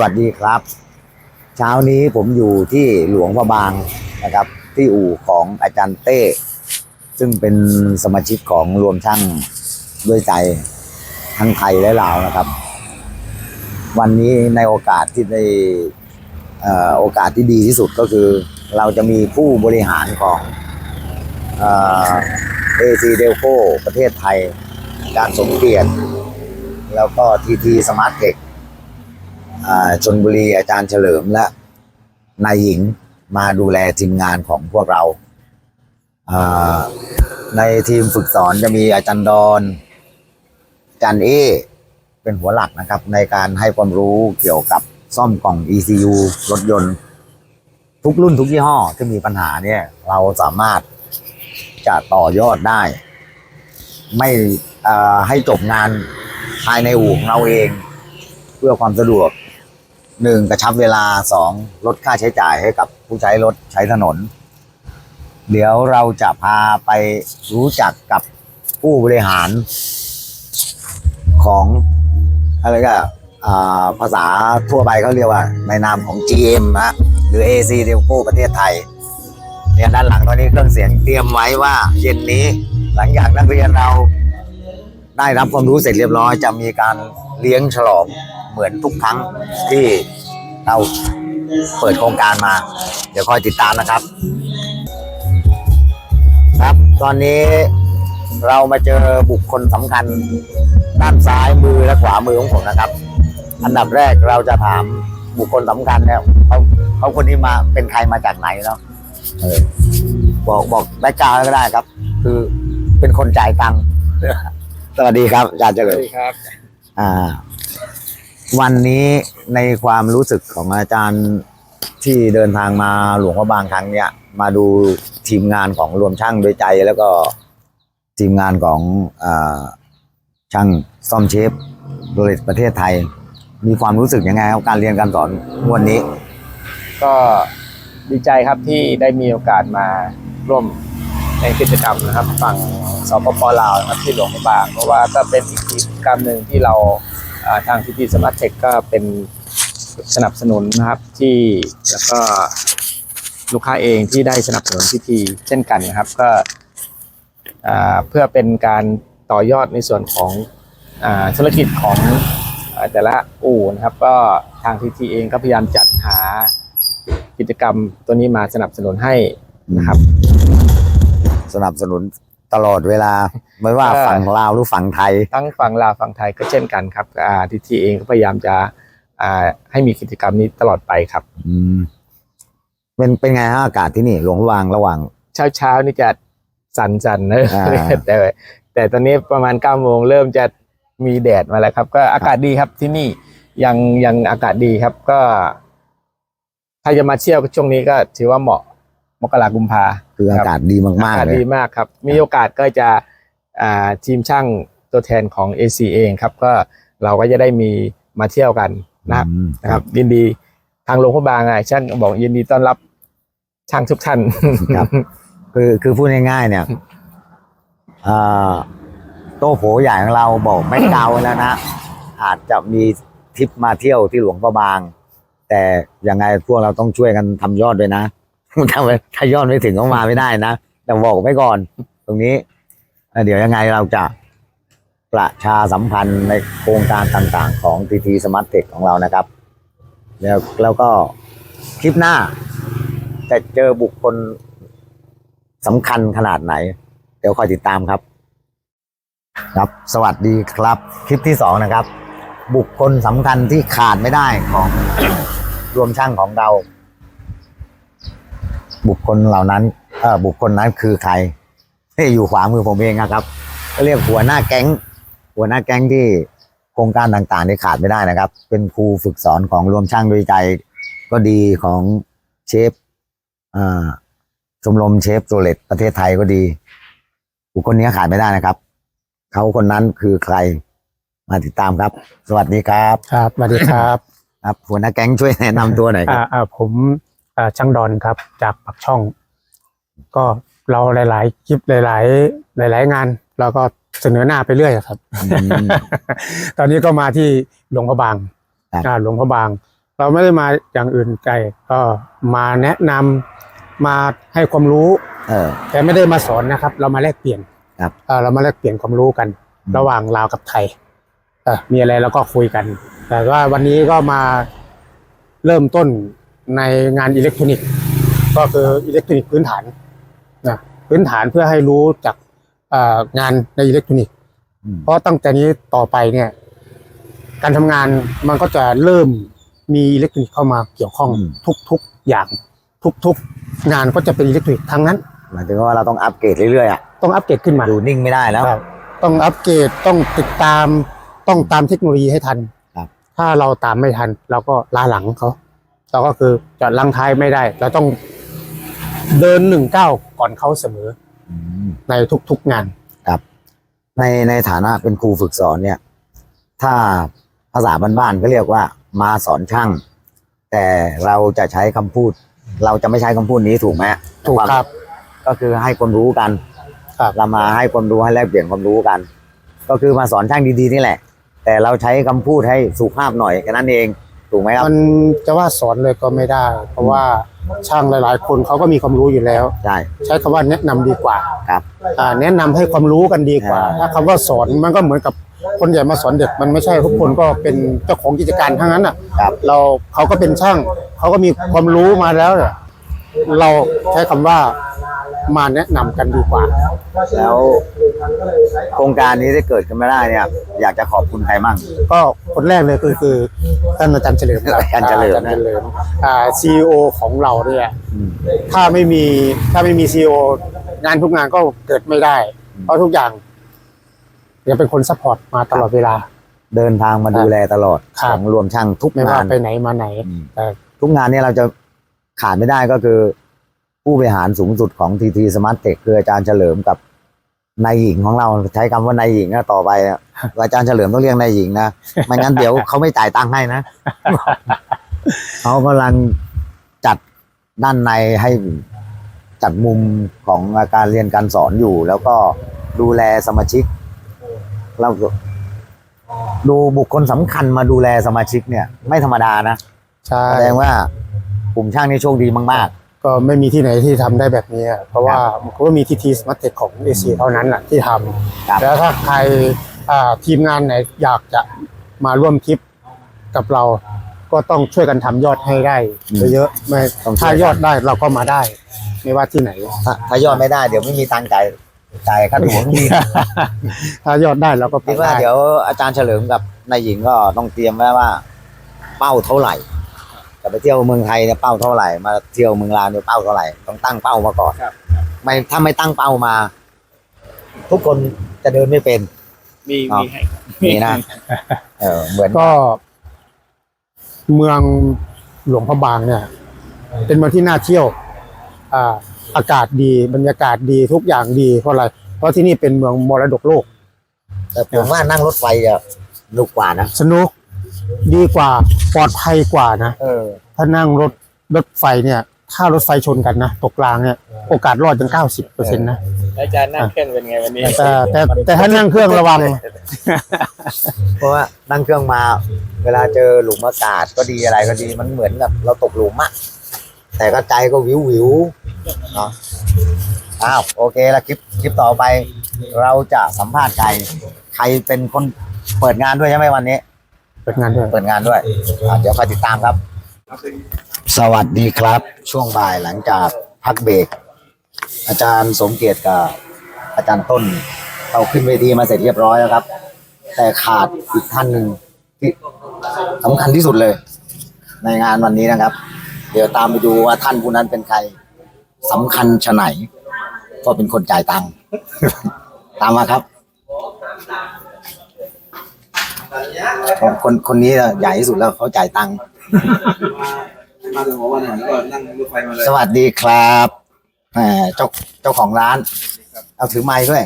วัสดีครับ เช้านี้ผมอยู่ที่หลวงพระบางนะครับ ที่อู่ของอาจารย์เต้ ซึ่งเป็นสมาชิกของรวมช่างด้วยใจทั้งไทยและลาวนะครับ วันนี้ในโอกาสที่ได้อโอกาสที่ดีที่สุดก็คือ เราจะมีผู้บริหารของเอ่อ AC Delco ประเทศไทย การสมเกียรติ แล้วก็ TT Smart Tech อ่า ชนบุรีอาจารย์เฉลิมและนายหญิงมาดูแลทีมงานของพวกเรา ในทีมฝึกสอนจะมีอาจารย์ดอนอาจารย์เอเป็นหัวหลักนะครับ ในการให้ความรู้เกี่ยวกับซ่อมกล่อง ECU รถยนต์ ทุกรุ่นทุกยี่ห้อที่มีปัญหาเนี่ย เราสามารถจะต่อยอดได้ ไม่ให้จบงานภายในอู่ของเราเอง เพื่อความสะดวก หนึ่งกระชับเวลาสองลดค่าใช้จ่ายให้กับผู้ใช้รถใช้ถนน เดี๋ยวเราจะพาไปรู้จักกับผู้บริหารของอะไรก็ภาษาทั่วไปเขาเรียกว่า ในนามของ GM นะหรือ AC d e l c o ประเทศไทยเนี่ยด้านหลังตอนนี้เครื่องเสียงเตรียมไว้ว่าเย็นนี้หลังจากนักเรียนเราได้รับความรู้เสร็จเรียบร้อย จะมีการเลี้ยงฉลอง เหมือนทุกครั้งที่เราเปิดโครงการมา เดี๋ยวคอยติดตามนะครับ ครับตอนนี้เรามาเจอบุคคลสำคัญด้านซ้ายมือและขวามือของผมนะครับ อันดับแรกเราจะถามบุคคลสำคัญเนี่ยเขาเขาคนนี้มาเป็นใครมาจากไหนเนาะเออบอกบอกแบ็กกราวด์ก็ได้ครับ คือเป็นคนจ่ายตังค์สวัสดีครับอาจารย์เจริญครับ อ่า วันนี้ในความรู้สึกของอาจารย์ที่เดินทางมาหลวงพระบางครั้งเนี่ยมาดูทีมงานของรวมช่างด้วยใจ แล้วก็ทีมงานของอช่างซ่อมเชฟโดยประเทศไทย มีความรู้สึกยังไงครับการเรียนการสอนวันนี้ ก็ดีใจครับที่ได้มีโอกาสมาร่วมในกิจกรรมนะครับฝั่งสปปลาวนะครับที่หลวงพระบาง เพราะว่าก็เป็นอีกกิจกรรมหนึ่งที่เรา ทางพีพีสมาร์ทเทคก็เป็นสนับสนุนนะครับที่แล้วก็ลูกค้าเองที่ได้สนับสนุนพิธีเช่นกันนะครับ ก็เพื่อเป็นการต่อยอดในส่วนของธุรกิจของอแต่ละอู่นะครับ ก็ทางทีทีเองก็พยายามจัดหากิจกรรมตัวนี้มาสนับสนุนให้นะครับ สนับสนุน ตลอดเวลาไม่ว่าเออฝั่งลาวหรือฝั่งไทย ทั้งฝั่งลาวฝั่งไทยก็เช่นกันครับทีทีเองก็พยายามจะอ่าให้มีกิจกรรมนี้ตลอดไปครับอืมเป็นเป็นไงฮะอากาศที่นี่หลวงพระบางระหว่าง เช้าเช้าๆนี่จะสั่นๆนะอ่าแต่แต่ตอนนี้ประมาณ9ก้าโมงเริ่มจะมีแดดมาแล้วครับ ก็อากาศดีครับที่นี่ยังยังอากาศดีครับก็ ถ้าจะมาเที่ยวช่วงนี้ก็ถือว่าเหมาะ มกรากุมภาคืออากาศดีมากอาๆกาศเลยดีมากครับ มีโอกาสก็จะอ่าทีมช่างตัวแทนของ AC เองครับ ก็เราก็จะได้มีมาเที่ยวกันนะครับอืมนะครับ ยินดีทางหลวงพระบางไงช่างบอกยินดีต้อนรับช่างทุกท่านครับ คือคือพูดง่ายๆเนี่ยเอ่อโต้โผใหญ่ของเราบอกไม่เกาแล้วนะอาจจะมีทริปมาเที่ยวที่หลวงพระบาง แต่ยังไงพวกเราต้องช่วยกันทำยอดด้วยนะ ถ้าถ้ายอดไม่ถึงก็มาไม่ได้นะ แต่บอกไว้ก่อน ตรงนี้ เดี๋ยวยังไงเราจะประชาสัมพันธ์ในโครงการต่างๆ ของ TT Smart Tech ของเรานะครับ แล้วแล้วก็คลิปหน้า จะเจอบุคคลสำคัญขนาดไหน เดี๋ยวคอยติดตามครับ ครับ สวัสดีครับ คลิปที่สองนะครับ บุคคลสำคัญที่ขาดไม่ได้ของรวมช่างของเรา บุคคลเหล่านั้นเออบุคคลนั้นคือใครที่อยู่ขวามือผมเองนะครับ ก็เรียกหัวหน้าแก๊ง หัวหน้าแก๊งที่โครงการต่างๆที่ขาดไม่ได้นะครับ เป็นครูฝึกสอนของรวมช่างด้วยใจ ก็ดีของเชฟอ่าชมรมเชฟโซเลตประเทศไทยก็ดี บุคคลนี้ขาดไม่ได้นะครับ เขาคนนั้นคือใครมาติดตามครับ สวัสดีครับ ครับสวัสดีครับ ครับหัวหน้าแก๊งช่วยแนะนำตัวหน่อยคอ่ารับอ่าผมอ่า ช่างดอนครับจากปักช่อง ก็เราหลาย ๆ คลิปหลาย ๆ หลาย ๆ งานเราก็เสนอหน้าไปเรื่อยครับอืมตอนนี้ก็มาที่หลวงพระบางครับอ่าหลวงพระบาง เราไม่ได้มาอย่างอื่นไกลก็มาแนะนำมาให้ความรู้เออแต่ไม่ได้มาสอนนะครับ เรามาแลกเปลี่ยนครับเออเรามาแลกเปลี่ยนความรู้กันอืมระหว่างลาวกับไทยเออมีอะไรเราก็คุยกัน แต่ว่าวันนี้ก็มาเริ่มต้น ในงานอิเล็กทรอนิกส์ ก็คืออิเล็กทรอนิกส์พื้นฐานนะพื้นฐานเพื่อให้รู้จากเอ่องานในอิเล็กทรอนิกส์อืมเพราะตั้งแต่นี้ต่อไปเนี่ย การทำงานมันก็จะเริ่มมีอิเล็กทรอนิกส์เข้ามาเกี่ยวข้องอืมทุกๆอย่างทุกๆ งานก็จะเป็นอิเล็กทรอนิกส์ทั้งนั้นหมายถึงว่าเราต้องอัปเกรดเรื่อยๆอะต้องอัปเกรดขึ้นมาดูนิ่งไม่ได้แล้วครับต้องอัปเกรดต้องติดตามต้องตามเทคโนโลยีให้ทันครับถ้าเราตามไม่ทัน เราก็ล้าหลังเขา เราก็คือจะลังท้ายไม่ได้ เราต้องเดินหนึ่งก้าวก่อนเขาเสมออืมในทุกๆงาน ในในฐานะเป็นครูฝึกสอนเนี่ย ถ้าภาษาบ้านๆก็เรียกว่า มาสอนช่าง แต่เราจะใช้คำพูด เราจะไม่ใช้คำพูดนี้ถูกไหมถูกครับ ก็คือให้ความรู้กันครับ เรามาให้ความรู้ให้แลกเปลี่ยนความรู้กัน ก็คือมาสอนช่างดีๆนี่แหละ แต่เราใช้คำพูดให้สุภาพหน่อยแค่นั้นเอง ถูกไหมครับมันจะว่าสอนเลยก็ไม่ได้ เพราะว่าช่างหลาย ๆ คนเขาก็มีความรู้อยู่แล้ว ใช่ ใช้คำว่าแนะนำดีกว่าครับ อ่าแนะนำให้ความรู้กันดีกว่าอ่าถ้าคำว่าสอนมันก็เหมือนกับคนใหญ่มาสอนเด็กมันไม่ใช่ทุกคนก็เป็นเจ้าของกิจการทั้งนั้นอะ ครับ เราเขาก็เป็นช่าง เขาก็มีความรู้มาแล้วเนี่ยเราใช้คำว่า มาแนะนำกันดีกว่า แล้วโครงการนี้ที่เกิดขึ้นมาได้เนี่ย อยากจะขอบคุณใครมั่ง ก็คนแรกเลยคือคือท่านอาจารย์เฉลิมคบอาจารย์เฉลิมอาจารย์เฉลิมอ่าซีอของเราเนี่ย อืม ถ้าไม่มีถ้าไม่มีซีองานทุกงานก็เกิดไม่ได้ อืม เพราะทุกอย่างจะเป็นคนซัพพอร์ตมาตลอดเวลา เดินทางมาดูแลตลอดครัขบ องรวมช่างทุกไม่งาว่านไปไหนมาไหน อืมแต่ทุกงานเนี่ยเราจะขาดไม่ได้ก็คือ ผู้บริหารสูงสุดของทีทีสมาร์ทเทคคืออาจารย์เฉลิมกับนายหญิงของเราใช้คำว่านายหญิงนะต่อไปอะอาจารย์เฉลิมต้องเรียกนายหญิงนะไม่งั้นเดี๋ยวเขาไม่จ่ายตังค์ให้นะเขากำลังจัดด้านในให้จัดมุมของการเรียนการสอนอยู่ แล้วก็ดูแลสมาชิกเราก็ดูบุคคลสำคัญมาดูแลสมาชิกเนี่ย ไม่ธรรมดานะใช่แสดงว่ากลุ่มช่างนี่โชคดีมาก ก็ไม่มีที่ไหนที่ทำได้แบบนี้อะเพราะว่ามันก็มีทีทีสมาร์ทเทคของเอซีเท่านั้นแหละที่ทครับำแล้วถ้าใครอ่าทีมงานไหนอยากจะมาร่วมทริปกับเราก็ต้องช่วยกันทำยอดให้ได้อืมเยอะๆไม่ต้องช่วยกันถ้ายอดได้เราก็มาได้ ไม่ว่าที่ไหนๆถ้าถ้ายอดไม่ได้เดี๋ยวไม่มีตังค์จ่ายจ่ายค่าตั๋วเครื่องบินถ้ายอดได้เราก็ไปคิดว่าได้เดี๋ยวอาจารย์เฉลิมกับนายหญิงก็ต้องเตรียมไว้ว่า เป้าเท่าไหร่จะ ไปเที่ยวเมืองไทยเนี่ยเป้าเท่าไหร่ มาเที่ยวเมืองลาวเนี่ยเป้าเท่าไหร่ ต้องตั้งเป้ามาก่อนครับ ไม่ถ้าไม่ตั้งเป้ามา ทุกคนจะเดินไม่เป็น มีอ๋อมีให้นี่นะ เออเหมือนก็ เมืองหลวงพระบางเนี่ย เป็นเมืองที่น่าเที่ยว อ่า อากาศดีบรรยากาศดีทุกอย่างดีเพราะอะไร เพราะที่นี่เป็นเมืองมรดกโลกแต่ผมว่านั่งรถไฟจะสนุกกว่านะ สนุก ดีกว่าปลอดภัยกว่านะเออ ถ้านั่งรถรถไฟเนี่ย ถ้ารถไฟชนกันนะตกกลางเนี่ยโอกาสรอดถึงเก้าสิบเปอร์เซ็นต์นะแล้วอาจารย์นั่งเครื่องเป็นไงวันนี้แต่แต่แต่ถ้านั่งเครื่องระวัง เพราะว่านั่งเครื่องมา เวลาเจอหลุมอากาศก็ดีอะไรก็ดีมันเหมือนกับเราตกหลุมอะแต่ก็ใจก็วิววิวๆเนาะอ้าวโอเคแล้วคลิปคลิปต่อไป เราจะสัมภาษณ์ใครใครเป็นคนเปิดงานด้วยใช่ไหมวันนี้เปิดงานด้วย เปิดงานด้วยอะเดี๋ยวคอยติดตามครับ สวัสดีครับ ช่วงบ่ายหลังจากพักเบรกอาจารย์สมเกียรติกับอาจารย์ต้นเราขึ้นเวทีมาเสร็จเรียบร้อยแล้วครับ แต่ขาดอีกท่านหนึ่งที่สำคัญที่สุดเลย ในงานวันนี้นะครับ เดี๋ยวตามไปดูว่าท่านผู้นั้นเป็นใครสำคัญชะไหน ก็เป็นคนจ่ายตังค์ ตามมาครับ คนคนนี้ใหญ่ที่สุดแล้วเขาจ่ายตังค์มาถึงหัววันหน่อยก็นั่งรถไฟมาเลยสวัสดีครับแหมเจ้าเจ้าของร้าน เอาถือไม้ด้วย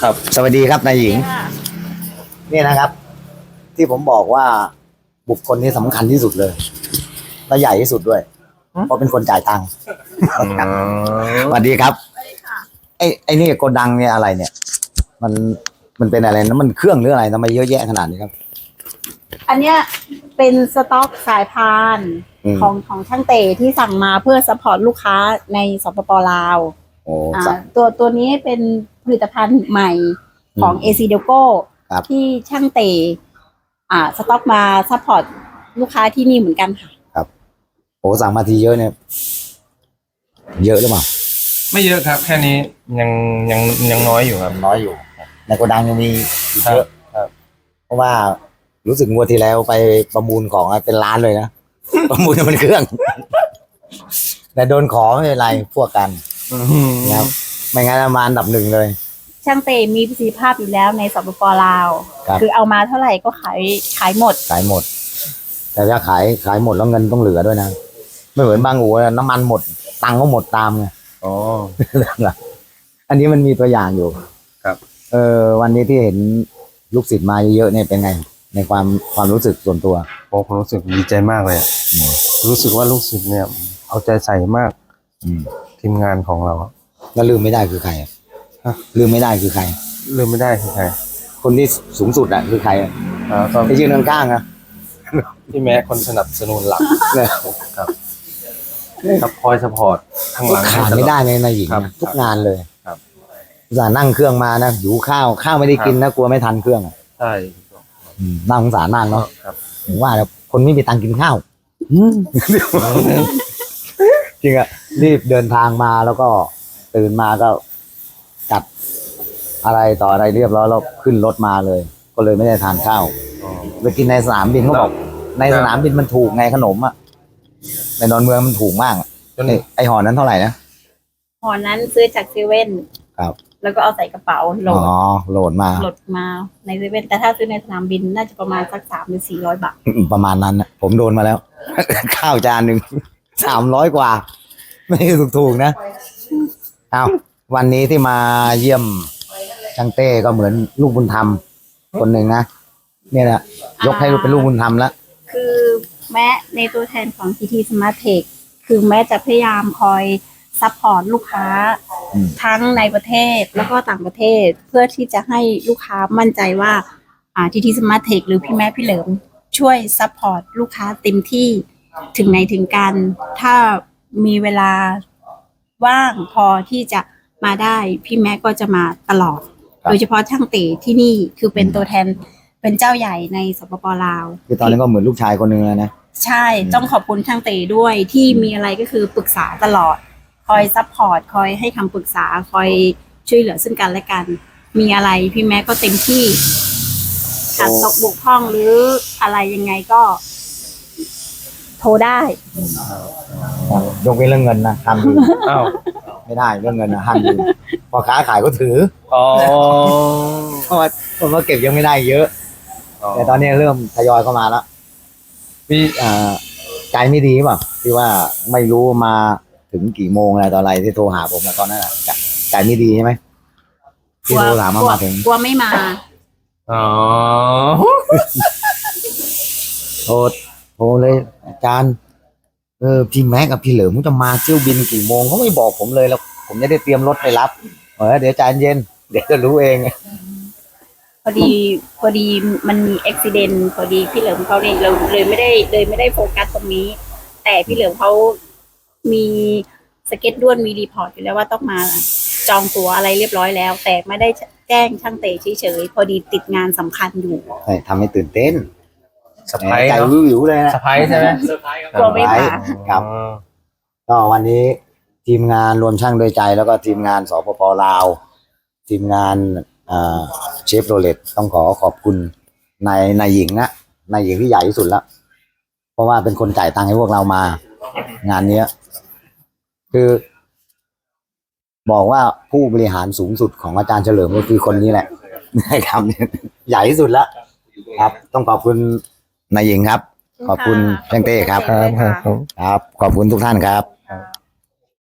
ครับ สวัสดีครับนายหญิง นี่นะครับ ที่ผมบอกว่าบุคคลนี้สำคัญที่สุดเลยและใหญ่ที่สุดด้วยเพราะเป็นคนจ่ายตังค์สวัสดีครับไอ้ไอ้นี่โกดังเนี่ยอะไรเนี่ย มัน มันเป็นอะไรนะมันเครื่องหรืออะไรทำไมเยอะแยะขนาดนี้ครับ อันเนี้ยเป็นสต็อกสายพานอืม ของของช่างเตที่สั่งมาเพื่อสปอร์ตลูกค้าในสปปลาวโอ้อ่าสัก ตัวตัวนี้เป็นผลิตภัณฑ์ใหม่ของอืม AC d e l c o ครับ ที่ช่างเตอ่าสต็อกมาซัพพอร์ตลูกค้าที่นี่เหมือนกันค่ะ โอ้สั่งมาทีเยอะเนี่ย เยอะหรือเปล่าไม่เยอะครับ แค่นี้ยังยังยังน้อยอยู่ครับ น้อยอยู่ใน โกดังยังมีอีกเยอะครับ เพราะว่ารู้สึกงวดที่แล้วไปประมูลของเป็นล้านเลยนะ ประมูลน้ำมันเครื่อง แต่โดนขอไม่เป็นไรพวกกันนะครับไม่งั้นประมาณอันดับหนึ่งเลย ช่างเตมีประสิทธิภาพอยู่แล้วในสปปลาวครับคือเอามาเท่าไหร่ก็ขายขายหมด ขายหมด แต่ถ้าขายขายหมดแล้วเงินต้องเหลือด้วยนะ ไม่เหมือนบางอู่นะน้ำมันหมด ตังค์ก็หมดตามไง อ๋อ อันนี้มันมีตัวอย่างอยู่ครับ เออวันนี้ที่เห็นลูกศิษย์มาเยอะๆเนี่ยเป็นไง ในความความรู้สึกส่วนตัวโอ้ผมรู้สึกดีใจมากเลยอะรู้สึกว่าลูกศิษย์เนี่ยเอาใจใส่มากอืมทีมงานของเราแล้วลืมไม่ได้คือใครอะฮะ ลืมไม่ได้คือใคร ลืมไม่ได้คือใครคนที่สูงสุดอะคือใครอะอ่าก็ที่ยืนข้างๆอะพี่แม้คนสนับสนุนหลักเนี่ยครับคอยสปอร์ตข้างหลังขาดไม่ได้ในนายหญิงครับนะทุกงานเลยครับ อุตส่าห์นั่งเครื่องมานะหิวข้าวข้าวไม่ได้กินนะกลัวไม่ทันเครื่องอะใช่อืมน่าสงสารมากเนาะครับผมว่าแล้วคนไม่มีตังค์กินข้าวจริงอะรีบเดินทางมาแล้วก็ตื่นมาก็จัดอะไรต่ออะไรเรียบร้อยแล้วขึ้นรถมาเลย ก็เลยไม่ได้ทานข้าวอ๋อไปกินในสนามบินเขาบอก ในสนามบินมันถูกไงขนมอะในดอนเมืองมันถูกมากอะจนนี่ไอห่อนั้นเท่าไหร่นะ หอนั้นซื้อจากเซเว่นครับ แล้วก็เอาใส่กระเป๋าโหลอ๋อดโหลดมาโหลดมาในเซเว่นแต่ถ้าซื้อในสนามบินน่าจะประมาณสักสามหรือสี่ร้อยบาทประมาณนั้นนะผมโดนมาแล้ว ข้าวจานหนึ่ง สามร้อยกว่า ไม่ได้ถูกๆนะอ้าววันนี้ที่มาเยี่ยมจังเต้ก็เหมือนลูกบุญธรรม คนหนึ่งนะเนี่ยแหละยกให้เป็นลูกบุญธรรมแล้ว คือแม้ในตัวแทนของ TT Smart Tech คือแม้จะพยายามคอยซัพพอร์ตลูกค้าอืม ทั้งในประเทศแล้วก็ต่างประเทศเพื่อที่จะให้ลูกค้ามั่นใจว่าอ่า TT Smart Tech หรือพี่แม่พี่เหลิมช่วยซัพพอร์ตลูกค้าเต็มที่ถึงไหนถึงกัน ถ้ามีเวลาว่างพอที่จะมาได้พี่แม่ก็จะมาตลอดครับโดยเฉพาะช่างเต๋ที่นี่คือเป็นตัวแทนเป็นเจ้าใหญ่ในสปปลาว คือตอนนี้ก็เหมือนลูกชายคนหนึ่งแล้วนะ ใช่ต้องขอบคุณช่างเต๋ด้วยที่มีอะไรก็คือปรึกษาตลอด คอยซัพพอร์ตคอยให้คำปรึกษาคอยช่วยเหลือซึ่งกันและกัน มีอะไรพี่แม่ก็เต็มที่ขาดตกบกพร่องหรืออะไรยังไงก็ โทรได้ยกเว้นเรื่องเงินนะห้ามยืมอ้าวไม่ได้เรื่องเงินนะห้ามยืมพอค้าขายก็ถืออ๋อเพราะว่าเพราะว่าเก็บยังไม่ได้เยอะ แต่ตอนนี้เริ่มทยอยเข้ามาแล้วพี่อ่าใจไม่ดีเปล่ะที่ว่าไม่รู้มา ถึงกี่โมงอะไรต่ออะไรที่โทรหาผมอะตอนนั้นอะใจใจไม่ดีใช่ไหมที่โทรถามมากลัวมาถึงกลัวไม่มา อ๋อโทรโทรเลยอาจารย์ เออพี่แม็กกับพี่เหลิมจะมาเที่ยวบินกี่โมงเขาไม่บอกผมเลยแล้ว ผมจะได้เตรียมรถไปรับเออเดี๋ยวใจเย็น เดี๋ยวจะรู้เอง พอดีพอดีมันมีอุบิเหตุพอดีพี่เหลิมเขาเนี่ยเราเลยไม่ได้เลยไม่ได้โฟกัสตรงนี้ แต่พี่เหลิมเขา มีสเก็ตด้วนมีรีพอร์ตอยู่แล้วว่าต้องมาจองตั๋วอะไรเรียบร้อยแล้ว แต่ไม่ได้แจ้งช่างเตะเฉยๆพอดีติดงานสำคัญอยู่ใช่ทำให้ตื่นเต้นสไปซ์ใจเนอะวิวๆเลยนะสไปซ์ใช่ไหมกลัวไม่มาครับอ๋อก็วันนี้ทีมงานรวมช่างด้วยใจแล้วก็ทีมงานสปปลาว ทีมงานเชฟโรเลตต้องขอขอบคุณนายนายหญิงนะนายหญิงที่ใหญ่ที่สุดแล้ว เพราะว่าเป็นคนจ่ายตังค์ให้พวกเรามา งานเนี้ย คือ บอกว่าผู้บริหารสูงสุดของอาจารย์เฉลิมก็คือคนนี้แหละนะครับใหญ่ที่สุดแล้วครับ ต้องขอบคุณนายหญิงครับ ขอบคุณช่างเต้ครับครับครับ ครับ ขอบคุณทุกท่านครับ